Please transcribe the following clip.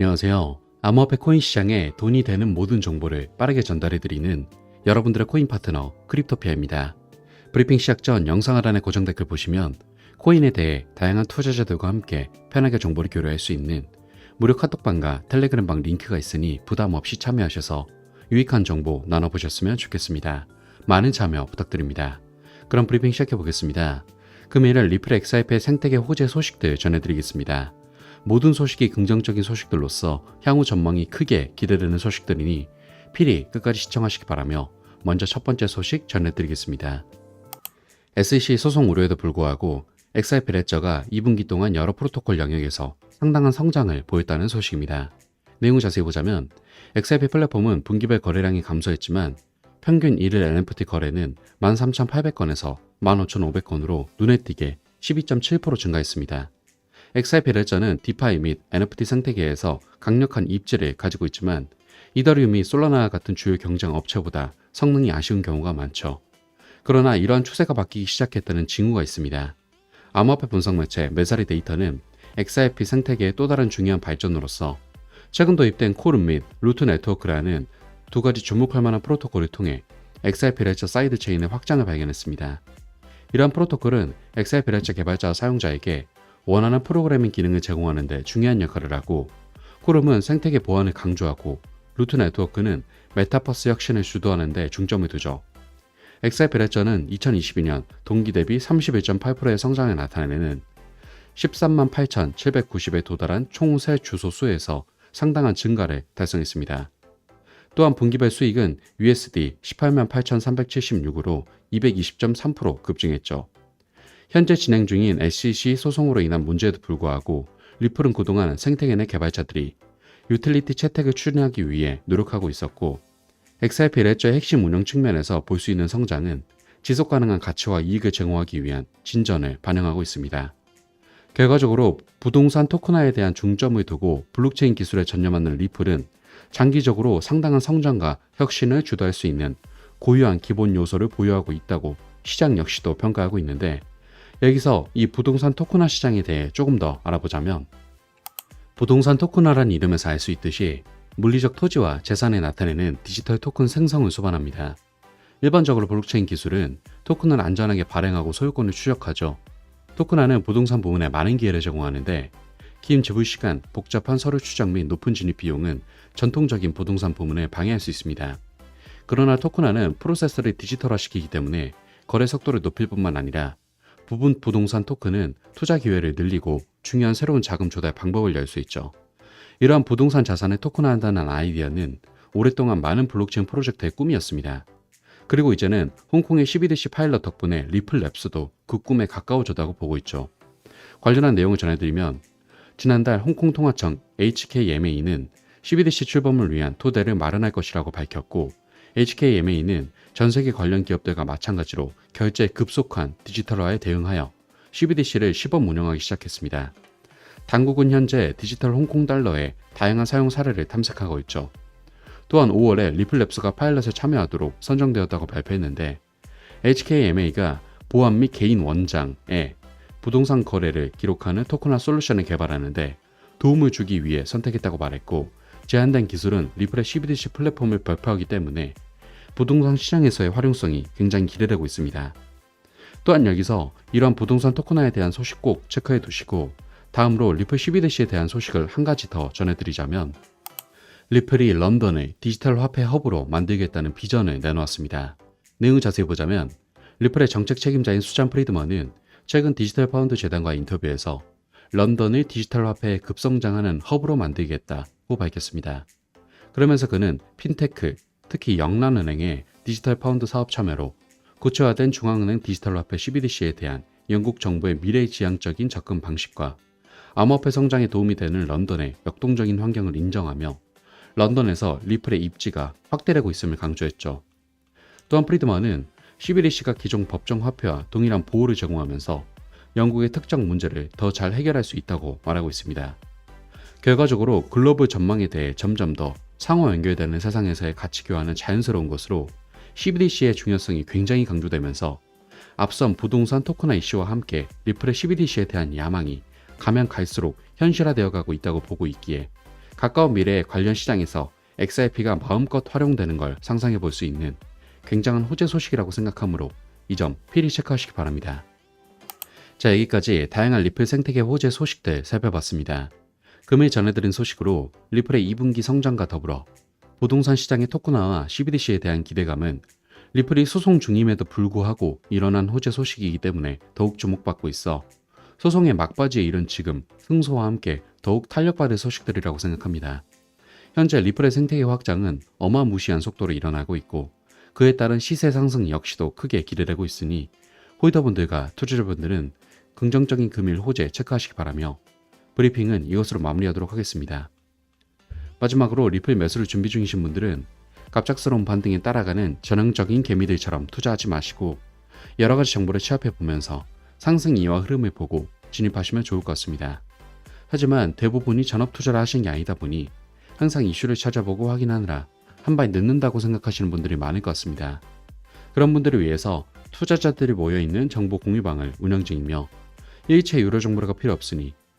안녕하세요. 암호화폐 코인 시장에 돈이 되는 모든 정보를 빠르게 전달해드리는 여러분들의 코인 파트너 크립토피아입니다. 브리핑 시작 전 영상 하단의 고정 댓글 보시면 코인에 대해 다양한 투자자들과 함께 편하게 정보를 교류할 수 있는 무료 카톡방과 텔레그램방 링크가 있으니 부담 없이 참여하셔서 유익한 정보 나눠보셨으면 좋겠습니다. 많은 참여 부탁드립니다. 그럼 브리핑 시작해 보겠습니다. 금일은 리플 엑사이프의 생태계 호재 소식들 전해드리겠습니다. 모든 소식이 긍정적인 소식들로서 향후 전망이 크게 기대되는 소식들이니 필히 끝까지 시청하시기 바라며 먼저 첫 번째 소식 전해드리겠습니다. SEC 소송 우려에도 불구하고 XRP 레저가 2분기 동안 여러 프로토콜 영역에서 상당한 성장을 보였다는 소식입니다. 내용을 자세히 보자면 XRP 플랫폼은 분기별 거래량이 감소했지만 평균 1일 NFT 거래는 13,800건에서 15,500건으로 눈에 띄게 12.7% 증가했습니다. XRP 레저는 디파이 및 NFT 생태계에서 강력한 입지를 가지고 있지만 이더리움이 솔라나 같은 주요 경쟁 업체보다 성능이 아쉬운 경우가 많죠. 그러나 이러한 추세가 바뀌기 시작했다는 징후가 있습니다. 암호화폐 분석 매체 메사리 데이터는 XRP 생태계의 또 다른 중요한 발전으로서 최근 도입된 코름 및 루트 네트워크라는 두 가지 주목할 만한 프로토콜을 통해 XRP 레저 사이드 체인의 확장을 발견했습니다. 이러한 프로토콜은 XRP 레저 개발자와 사용자에게 원하는 프로그래밍 기능을 제공하는 데 중요한 역할을 하고 코름은 생태계 보안을 강조하고 루트 네트워크는 메타버스 혁신을 주도하는 데 중점을 두죠. XRP 레저는 2022년 동기 대비 31.8%의 성장을 나타내는 13만 8,790에 도달한 총세 주소 수에서 상당한 증가를 달성했습니다. 또한 분기별 수익은 USD 18만 8,376으로 220.3% 급증했죠. 현재 진행 중인 SEC 소송으로 인한 문제에도 불구하고 리플은 그동안 생태계 내 개발자들이 유틸리티 채택을 추진하기 위해 노력하고 있었고 XRP 레저의 핵심 운영 측면에서 볼 수 있는 성장은 지속 가능한 가치와 이익을 제공하기 위한 진전을 반영하고 있습니다. 결과적으로 부동산 토큰화에 대한 중점을 두고 블록체인 기술에 전념하는 리플은 장기적으로 상당한 성장과 혁신을 주도할 수 있는 고유한 기본 요소를 보유하고 있다고 시장 역시도 평가하고 있는데 여기서 이 부동산 토큰화 시장에 대해 조금 더 알아보자면 부동산 토큰화란 이름에서 알 수 있듯이 물리적 토지와 재산에 나타내는 디지털 토큰 생성을 수반합니다. 일반적으로 블록체인 기술은 토큰을 안전하게 발행하고 소유권을 추적하죠. 토큰화는 부동산 부문에 많은 기회를 제공하는데 긴 지불 시간, 복잡한 서류 추적 및 높은 진입 비용은 전통적인 부동산 부문을 방해할 수 있습니다. 그러나 토큰화는 프로세서를 디지털화시키기 때문에 거래 속도를 높일 뿐만 아니라 부분 부동산 토큰은 투자 기회를 늘리고 중요한 새로운 자금 조달 방법을 열 수 있죠. 이러한 부동산 자산을 토큰화한다는 아이디어는 오랫동안 많은 블록체인 프로젝트의 꿈이었습니다. 그리고 이제는 홍콩의 12DC 파일럿 덕분에 리플 랩스도 그 꿈에 가까워졌다고 보고 있죠. 관련한 내용을 전해드리면 지난달 홍콩 통화청 HKMA는 12DC 출범을 위한 토대를 마련할 것이라고 밝혔고 HKMA는 전 세계 관련 기업들과 마찬가지로 결제 급속한 디지털화에 대응하여 12DC를 시범 운영하기 시작했습니다. 당국은 현재 디지털 홍콩 달러의 다양한 사용 사례를 탐색하고 있죠. 또한 5월에 리플랩스가 파일럿에 참여하도록 선정되었다고 발표했는데 HKMA가 보안 및 개인 원장에 부동산 거래를 기록하는 토큰화 솔루션을 개발하는데 도움을 주기 위해 선택했다고 말했고 제한된 기술은 리플의 CBDC 플랫폼을 발표하기 때문에 부동산 시장에서의 활용성이 굉장히 기대되고 있습니다. 또한 여기서 이러한 부동산 토큰화에 대한 소식 꼭 체크해 두시고 다음으로 리플 CBDC에 대한 소식을 한 가지 더 전해드리자면 리플이 런던을 디지털 화폐 허브로 만들겠다는 비전을 내놓았습니다. 내용을 자세히 보자면 리플의 정책 책임자인 수잔 프리드먼은 최근 디지털 파운드 재단과 인터뷰에서 런던을 디지털 화폐에 급성장하는 허브로 만들겠다 고 밝혔습니다. 그러면서 그는 핀테크, 특히 영란은행의 디지털 파운드 사업 참여로 구체화된 중앙은행 디지털 화폐 CBDC에 대한 영국 정부의 미래지향적인 접근 방식과 암호화폐 성장에 도움이 되는 런던의 역동적인 환경을 인정하며 런던에서 리플의 입지가 확대되고 있음을 강조했죠. 또한 프리드먼은 CBDC가 기존 법정 화폐와 동일한 보호를 제공하면서 영국의 특정 문제를 더 잘 해결할 수 있다고 말하고 있습니다. 결과적으로 글로벌 전망에 대해 점점 더 상호 연결되는 세상에서의 가치 교환은 자연스러운 것으로 CBDC의 중요성이 굉장히 강조되면서 앞선 부동산 토큰화 이슈와 함께 리플의 CBDC에 대한 야망이 가면 갈수록 현실화되어 가고 있다고 보고 있기에 가까운 미래에 관련 시장에서 XRP가 마음껏 활용되는 걸 상상해 볼 수 있는 굉장한 호재 소식이라고 생각하므로 이 점 필히 체크하시기 바랍니다. 자, 여기까지 다양한 리플 생태계 호재 소식들 살펴봤습니다. 금일 전해드린 소식으로 리플의 2분기 성장과 더불어 부동산 시장의 토크나와 CBDC에 대한 기대감은 리플이 소송 중임에도 불구하고 일어난 호재 소식이기 때문에 더욱 주목받고 있어 소송의 막바지에 이른 지금 승소와 함께 더욱 탄력받을 소식들이라고 생각합니다. 현재 리플의 생태계 확장은 어마무시한 속도로 일어나고 있고 그에 따른 시세 상승 역시도 크게 기대되고 있으니 홀더분들과 투자자분들은 긍정적인 금일 호재 체크하시기 바라며 브리핑은 이것으로 마무리하도록 하겠습니다. 마지막으로 리플 매수를 준비 중이신 분들은 갑작스러운 반등에 따라가는 전형적인 개미들처럼 투자하지 마시고 여러 가지 정보를 취합해 보면서 상승 이와 흐름을 보고 진입하시면 좋을 것 같습니다. 하지만 대부분이 전업 투자를 하시는 게 아니다 보니 항상 이슈를 찾아보고 확인하느라 한 발 늦는다고 생각하시는 분들이 많을 것 같습니다. 그런 분들을 위해서 투자자들이 모여있는 정보 공유방을 운영 중이며 일체 유료 정보가 필요 없으니